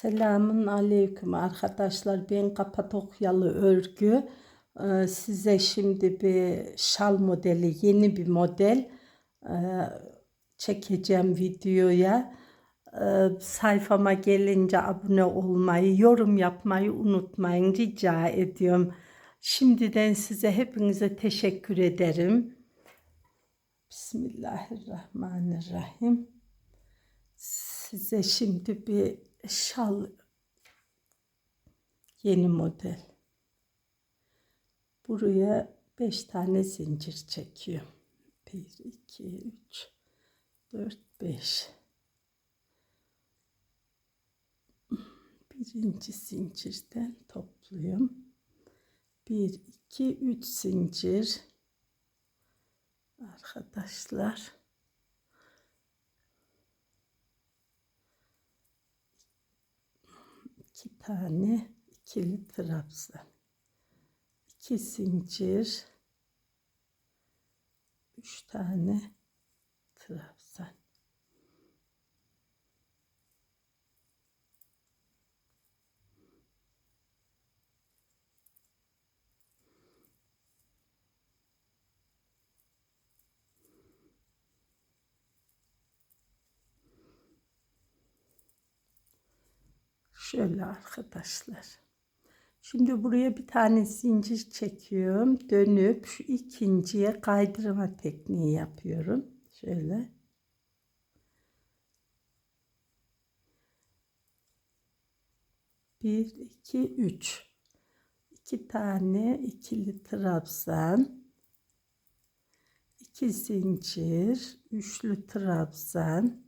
Selamun aleyküm arkadaşlar. Ben Kapadokyalı örgü. Ee, Size şimdi bir şal modeli, yeni bir model e, çekeceğim videoya. Ee, Sayfama gelince abone olmayı, yorum yapmayı unutmayın rica ediyorum. Şimdiden size hepinize teşekkür ederim. Bismillahirrahmanirrahim. Size şimdi bir şal yeni model. Buraya 5 tane zincir çekiyorum. 1 2 3 4 5 Birinci zincirden topluyorum. 1 2 3 zincir arkadaşlar. iki tane ikili trabzan. iki zincir. Üç tane trabzan. Şöyle arkadaşlar. Şimdi buraya bir tane zincir çekiyorum. Dönüp şu ikinciye kaydırma tekniği yapıyorum. Şöyle. Bir, iki, üç. İki tane ikili trabzan. iki zincir. Üçlü trabzan.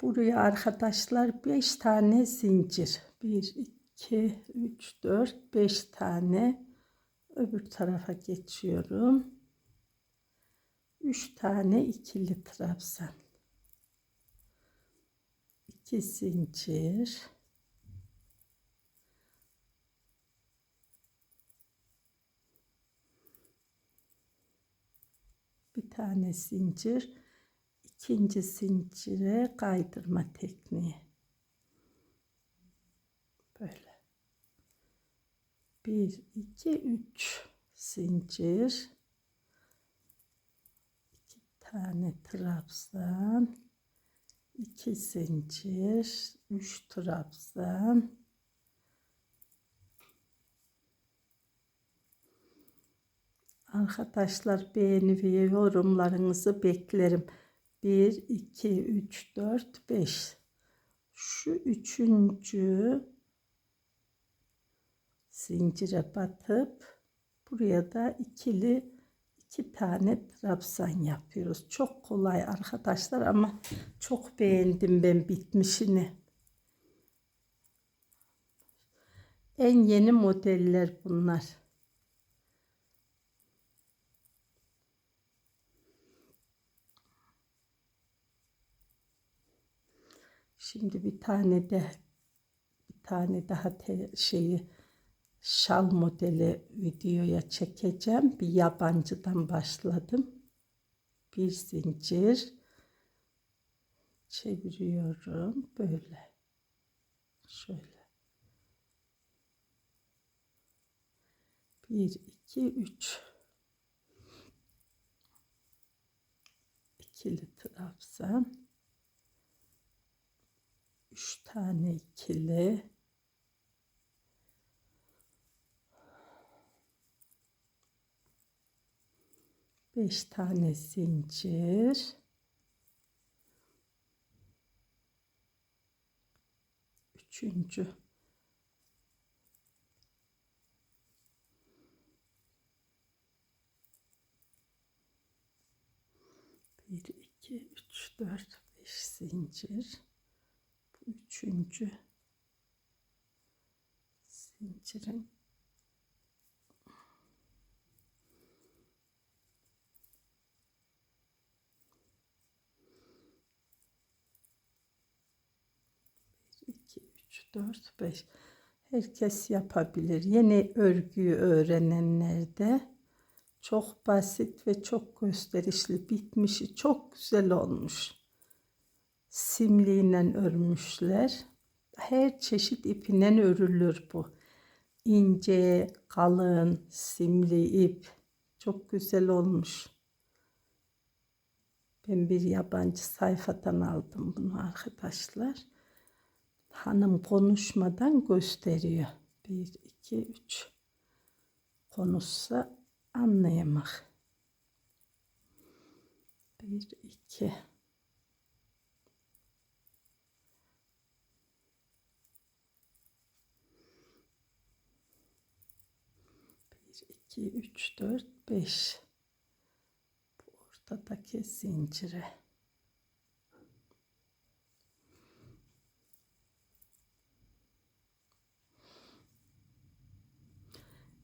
Buraya arkadaşlar 5 tane zincir. 1, 2, 3, 4, 5 tane. Öbür tarafa geçiyorum. 3 tane ikili trabzan. 2 zincir. Bir tane zincir ikinci zincire kaydırma tekniği. Böyle. Bir, iki, üç zincir. iki tane trabzan. iki zincir. Üç trabzan. Arkadaşlar beğeni ve yorumlarınızı beklerim. 1, 2, 3, 4, 5. Şu üçüncü zincire batıp buraya da ikili iki tane trabzan yapıyoruz. Çok kolay arkadaşlar ama çok beğendim ben bitmişini. En yeni modeller bunlar. Şimdi bir tane de bir tane daha te, şeyi şal modeli videoya çekeceğim. Bir yabancıdan başladım. Bir zincir çeviriyorum böyle. Şöyle. Bir, iki, üç. İkili trabzan. 3 tane ikili beş tane zincir. Üçüncü. Bir iki üç dört beş zincir üçüncü zincirin bir, iki, üç, dört, beş. Herkes yapabilir. Yeni örgüyü öğrenenler de çok basit ve çok gösterişli bitmişi çok güzel olmuş. Simliğiyle örmüşler. Her çeşit ipinden örülür bu. İnce, kalın, simli ip. Çok güzel olmuş. Ben bir yabancı sayfadan aldım bunu arkadaşlar. Hanım konuşmadan gösteriyor. Bir, iki, üç. Konuşsa anlayamak. Bir, iki. Bir, iki, üç, dört, beş. Bu ortadaki zincire.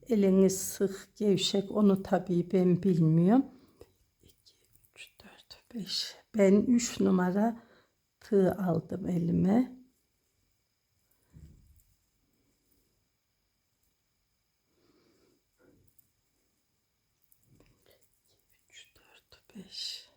Eliniz sık, gevşek onu tabii ben bilmiyorum. 2, 3, 4, 5. Ben 3 numara tığ aldım elime. 5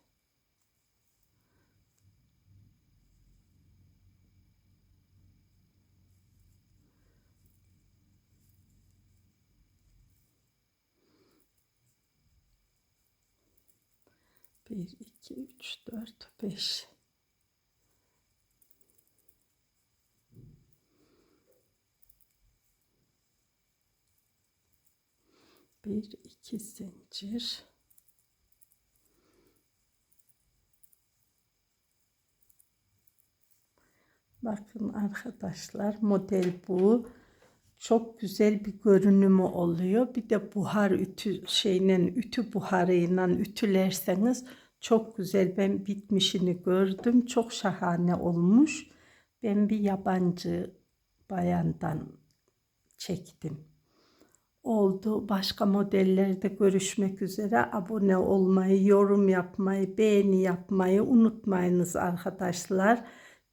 1 2 3 4 5 bir iki zincir. Bakın arkadaşlar model bu. Çok güzel bir görünümü oluyor. Bir de buhar ütü şeyle ütü buharıyla ütülerseniz çok güzel. Ben bitmişini gördüm. Çok şahane olmuş. Ben bir yabancı bayandan çektim. Oldu. Başka modellerde görüşmek üzere. Abone olmayı, yorum yapmayı, beğeni yapmayı unutmayınız arkadaşlar.